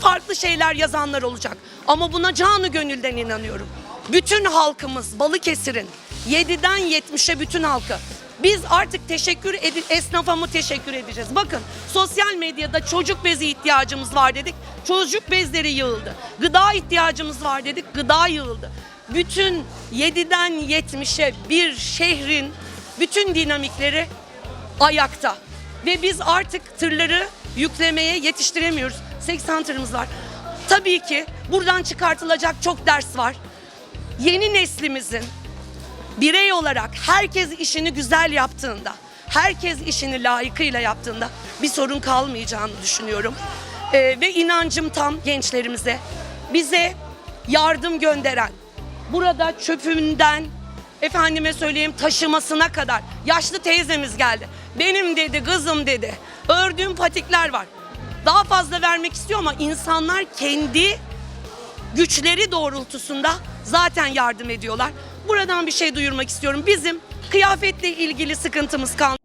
farklı şeyler yazanlar olacak. Ama buna canı gönülden inanıyorum. Bütün halkımız Balıkesir'in 7'den 70'e bütün halkı. Biz artık teşekkür edi esnafa mı teşekkür edeceğiz? Bakın sosyal medyada çocuk bezi ihtiyacımız var dedik. Çocuk bezleri yığıldı. Gıda ihtiyacımız var dedik. Gıda yığıldı. Bütün 7'den 70'e bir şehrin bütün dinamikleri ayakta. Ve biz artık tırları yüklemeye yetiştiremiyoruz. 80 tırımız var. Tabii ki buradan çıkartılacak çok ders var. Yeni neslimizin birey olarak herkes işini güzel yaptığında, herkes işini layıkıyla yaptığında bir sorun kalmayacağını düşünüyorum. Ee, ve inancım tam gençlerimize, bize yardım gönderen, burada çöpünden, efendime söyleyeyim taşımasına kadar yaşlı teyzemiz geldi. Benim dedi, kızım dedi, ördüğüm patikler var. Daha fazla vermek istiyor ama insanlar kendi güçleri doğrultusunda zaten yardım ediyorlar. Buradan bir şey duyurmak istiyorum. Bizim kıyafetle ilgili sıkıntımız kalmadı.